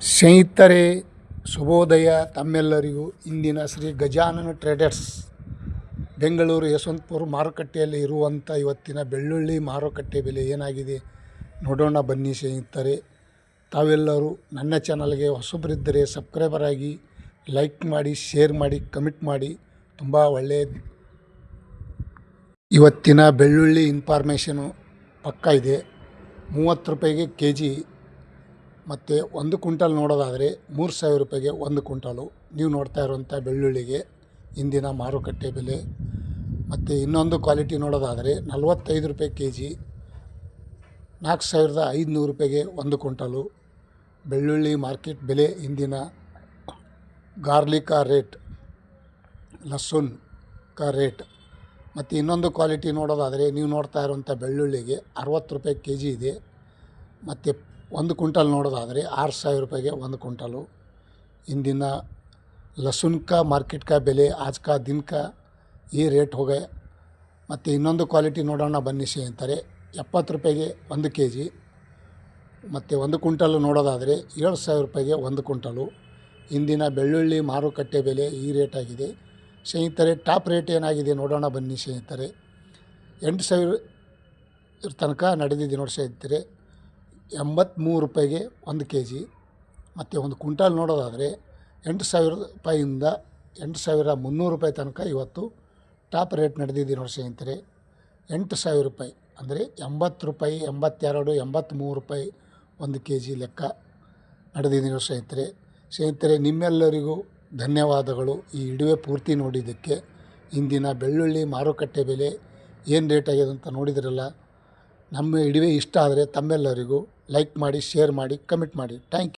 ಸ್ನೇಹಿತರೆ, ಶುಭೋದಯ ತಮ್ಮೆಲ್ಲರಿಗೂ ಇಂದಿನ ಶ್ರೀ ಗಜಾನನ ಟ್ರೇಡರ್ಸ್. ಬೆಂಗಳೂರು ಯಶವಂತಪುರ ಮಾರುಕಟ್ಟೆಯಲ್ಲಿ ಇರುವಂಥ ಇವತ್ತಿನ ಬೆಳ್ಳುಳ್ಳಿ ಮಾರುಕಟ್ಟೆ ಬೆಲೆ ಏನಾಗಿದೆ ನೋಡೋಣ ಬನ್ನಿ ಸ್ನೇಹಿತರೆ. ತಾವೆಲ್ಲರೂ ನನ್ನ ಚಾನಲ್ಗೆ ಹೊಸಬರಿದ್ದರೆ ಸಬ್ಸ್ಕ್ರೈಬರ್ ಆಗಿ ಲೈಕ್ ಮಾಡಿ, ಶೇರ್ ಮಾಡಿ, ಕಮೆಂಟ್ ಮಾಡಿ. ತುಂಬ ಒಳ್ಳೆಯ ಇವತ್ತಿನ ಬೆಳ್ಳುಳ್ಳಿ ಇನ್ಫಾರ್ಮೇಷನು ಪಕ್ಕ ಇದೆ. ಮೂವತ್ತು ರೂಪಾಯಿಗೆ ಕೆ ಜಿ ಮತ್ತು ಒಂದು ಕ್ವಿಂಟಲ್ ನೋಡೋದಾದರೆ ಮೂರು ಸಾವಿರ ರೂಪಾಯಿಗೆ ಒಂದು ಕ್ವಿಂಟಲು. ನೀವು ನೋಡ್ತಾ ಇರುವಂಥ ಬೆಳ್ಳುಳ್ಳಿಗೆ ಇಂದಿನ ಮಾರುಕಟ್ಟೆ ಬೆಲೆ. ಮತ್ತು ಇನ್ನೊಂದು ಕ್ವಾಲಿಟಿ ನೋಡೋದಾದರೆ ನಲವತ್ತೈದು ರೂಪಾಯಿ ಕೆ ಜಿ ನಾಲ್ಕು ಸಾವಿರದ ಐದುನೂರು ರೂಪಾಯಿಗೆ ಒಂದು ಕ್ವಿಂಟಲು. ಬೆಳ್ಳುಳ್ಳಿ ಮಾರ್ಕೆಟ್ ಬೆಲೆ ಇಂದಿನ ಗಾರ್ಲಿಕ ರೇಟ್, ಲಸುನ್ ಕಾ ರೇಟ್. ಮತ್ತು ಇನ್ನೊಂದು ಕ್ವಾಲಿಟಿ ನೋಡೋದಾದರೆ ನೀವು ನೋಡ್ತಾ ಇರುವಂಥ ಬೆಳ್ಳುಳ್ಳಿಗೆ ಅರವತ್ತು ರೂಪಾಯಿ ಕೆ ಜಿ ಇದೆ. ಮತ್ತು ಒಂದು ಕ್ವಿಂಟಲ್ ನೋಡೋದಾದರೆ ಆರು ಸಾವಿರ ರೂಪಾಯಿಗೆ ಒಂದು ಕ್ವಿಂಟಲು. ಇಂದಿನ ಲಸುನ್ಕ ಮಾರ್ಕೆಟ್ಕ ಬೆಲೆ ಆಜ್ ಕಾ ಈ ರೇಟ್ ಹೋಗ. ಮತ್ತು ಇನ್ನೊಂದು ಕ್ವಾಲಿಟಿ ನೋಡೋಣ ಬನ್ನಿಸಿ ಅಂತಾರೆ. ಎಪ್ಪತ್ತು ರೂಪಾಯಿಗೆ ಒಂದು ಕೆ ಜಿ. ಮತ್ತು ಒಂದು ಕ್ವಿಂಟಲ್ ನೋಡೋದಾದರೆ ಏಳು ಸಾವಿರ ರೂಪಾಯಿಗೆ ಒಂದು ಕ್ವಿಂಟಲು. ಇಂದಿನ ಬೆಳ್ಳುಳ್ಳಿ ಮಾರುಕಟ್ಟೆ ಬೆಲೆ ಈ ರೇಟ್ ಆಗಿದೆ. ಸ್ನೇಹಿತರೆ, ಟಾಪ್ ರೇಟ್ ಏನಾಗಿದೆ ನೋಡೋಣ ಬನ್ನಿ ಸ್ನೇಹಿತರೆ ಎಂಟು ಸಾವಿರ ತನಕ ನಡೆದಿದೆ ನೋಡಿ ಸ್ನೇಹಿತರೆ. ಎಂಬತ್ತ್ಮೂರು ರೂಪಾಯಿಗೆ ಒಂದು ಕೆ ಜಿ ಮತ್ತು ಒಂದು ಕುಂಟಾಲ್ ನೋಡೋದಾದರೆ ಎಂಟು ಸಾವಿರ ರೂಪಾಯಿಂದ ಎಂಟು ಸಾವಿರ ಮುನ್ನೂರು ರೂಪಾಯಿ ತನಕ ಇವತ್ತು ಟಾಪ್ ರೇಟ್ ನಡೆದಿದೆ ನೋಡಿ ಸ್ನೇಹಿತರೆ. ಎಂಟು ಸಾವಿರ ರೂಪಾಯಿ ಅಂದರೆ ಎಂಬತ್ತು ರೂಪಾಯಿ, ಎಂಬತ್ತೆರಡು ಎಂಬತ್ತ್ಮೂರು ರೂಪಾಯಿ ಒಂದು ಕೆ ಜಿ ಲೆಕ್ಕ ನಡೆದಿದೆ ನೋಡಿ ಸ್ನೇಹಿತರೆ. ಸ್ನೇಹಿತರೆ, ನಿಮ್ಮೆಲ್ಲರಿಗೂ ಧನ್ಯವಾದಗಳು. ಈ ಇಡುವೆ ಪೂರ್ತಿ ನೋಡಿದ್ದಕ್ಕೆ. ಇಂದಿನ ಬೆಳ್ಳುಳ್ಳಿ ಮಾರುಕಟ್ಟೆ ಬೆಲೆ ಏನು ರೇಟ್ ಆಗಿದೆ ಅಂತ ನೋಡಿದ್ರಲ್ಲ ನಮ್ಮ ವಿಡಿಯೋ ಇಷ್ಟ ಆದರೆ ತಮ್ಮೆಲ್ಲರಿಗೂ ಲೈಕ್ ಮಾಡಿ ಶೇರ್ ಮಾಡಿ ಕಮೆಂಟ್ ಮಾಡಿ. Thank you